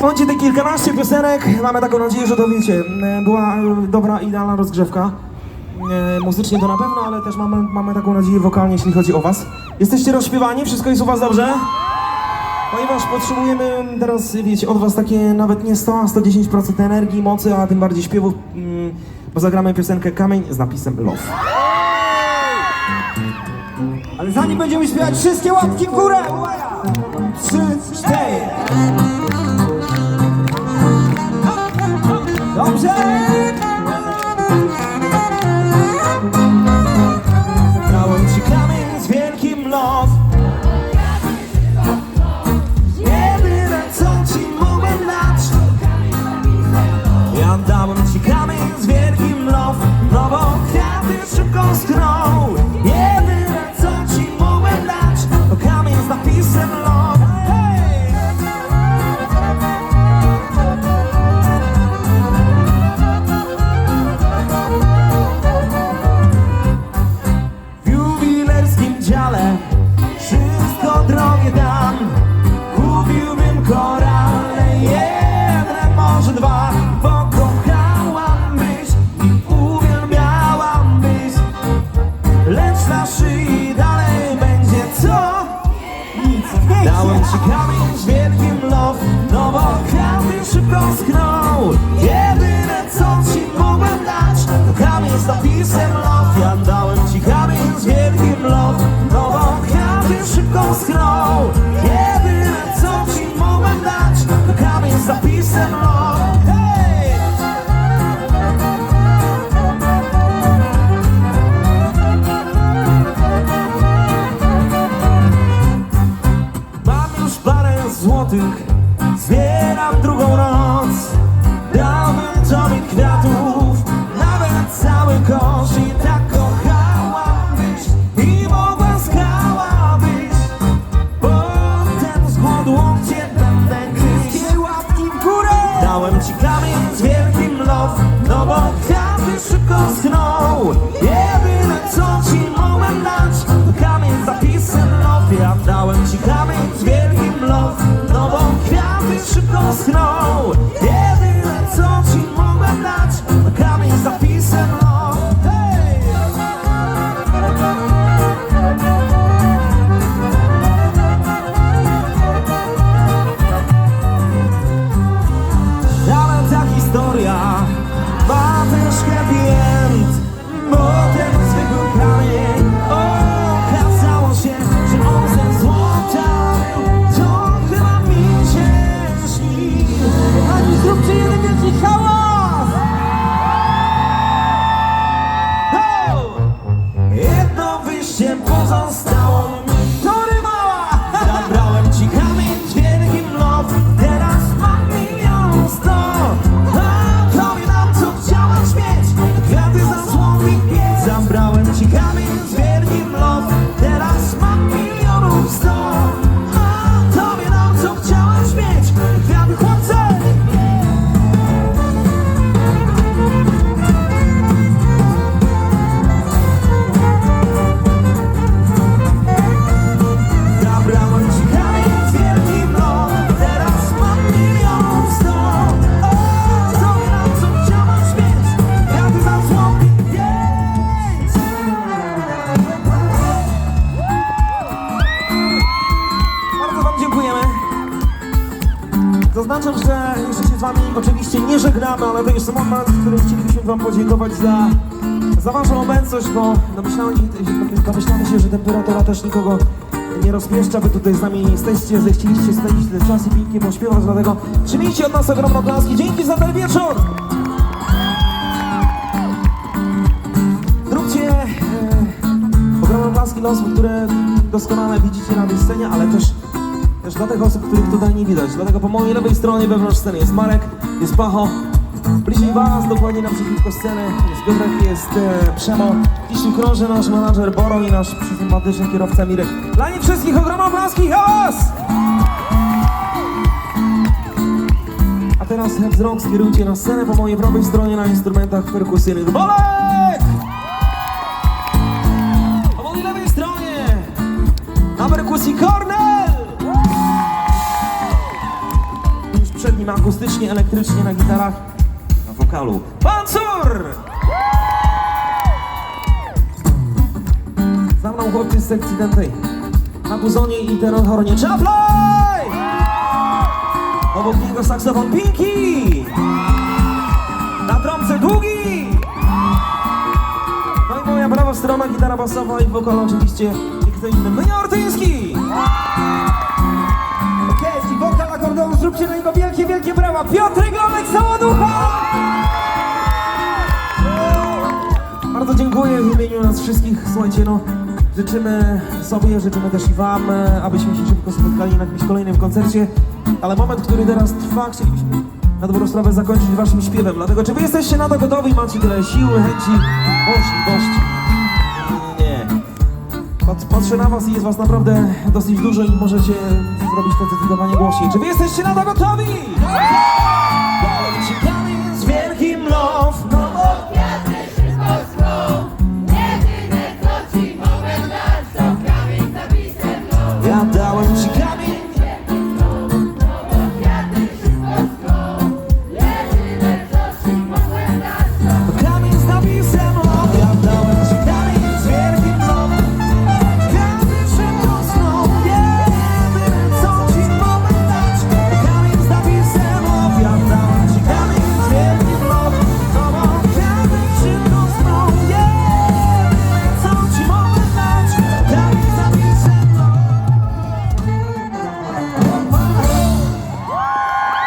Bądźcie te kilkanaście piosenek, mamy taką nadzieję, że to wiecie, była e, dobra, idealna rozgrzewka. E, Muzycznie to na pewno, ale też mamy, mamy taką nadzieję wokalnie, jeśli chodzi o was. Jesteście rozśpiewani? Wszystko jest u was dobrze? Ponieważ potrzebujemy teraz, wiecie, od was takie nawet nie 100, a 110% energii, mocy, a tym bardziej śpiewów, mm, bo zagramy piosenkę Kamień z napisem Love. Ale zanim będziemy śpiewać, wszystkie łapki w górę! Trzy, cztery! Dobrze! Kamień z wielkim love. No bo kwiaty szybko schną. Jedyne co ci mogłem dać To kamień z napisem love. Ja dałem ci kamień z wielkim love. No bo kwiaty szybko schną złotych, zbieram drugą noc. Dałbym tobie kwiatów, nawet cały kosz i tak kochałabyś i mogła skałabyś. Potem z głodu łokcie będę. Wszystkie łapki w górę! Dałem ci kamień z wielkim love, no bo kwiaty szybko schną. Jedyne kwiaty szybko Że jeszcze się z Wami oczywiście nie żegnamy, ale to jest moment, w którym chcielibyśmy Wam podziękować za, za Waszą obecność, bo domyślamy, domyślamy się, że temperatura też nikogo nie rozpieszcza. Wy tutaj z nami jesteście, zechcieliście spędzić ten czas i pięknie pośpiewać, dlatego przyjmijcie od nas ogromne oklaski. Dzięki za ten wieczór! Zróbcie e, ogromne oklaski osób, które doskonale widzicie na tej scenie, ale też też dla tych osób, których tutaj nie widać. Dlatego po mojej lewej stronie wewnątrz sceny jest Marek, jest Pacho. Bliżej Was, dokładnie naprzeciwko sceny jest Piotrek, jest e, Przemo. Tu krąży nasz menadżer Boro i nasz sympatyczny kierowca Mirek. Dla nich wszystkich ogromne oklaski, hałas! A teraz wzrok skierujcie na scenę po mojej prawej stronie na instrumentach perkusyjnych. Bolek! Nim akustycznie, elektrycznie na gitarach, na wokalu. Pancur! Za mną chłopcy z sekcji dętej. Na buzonie i terorhornie Chaplay! Obok niego saksofon Pinky! Na trąbce Długi! No i moja prawa strona, gitara basowa i wokal oczywiście i kto inny, Mynia Ortyński! Akordeon, zróbcie na niego wielkie, wielkie brawa. Piotrek Lomek, Saładucha! Bardzo dziękuję w imieniu nas wszystkich. Słuchajcie, no, życzymy sobie, życzymy też i wam, abyśmy się szybko spotkali na jakimś kolejnym koncercie. Ale moment, który teraz trwa, chcielibyśmy na dobrą sprawę zakończyć waszym śpiewem. Dlatego, czy wy jesteście na to gotowi? Macie tyle siły, chęci, możliwości? Patrzę na was i jest was naprawdę dosyć dużo i możecie zrobić to zdecydowanie głośniej. Czy wy jesteście na to gotowi?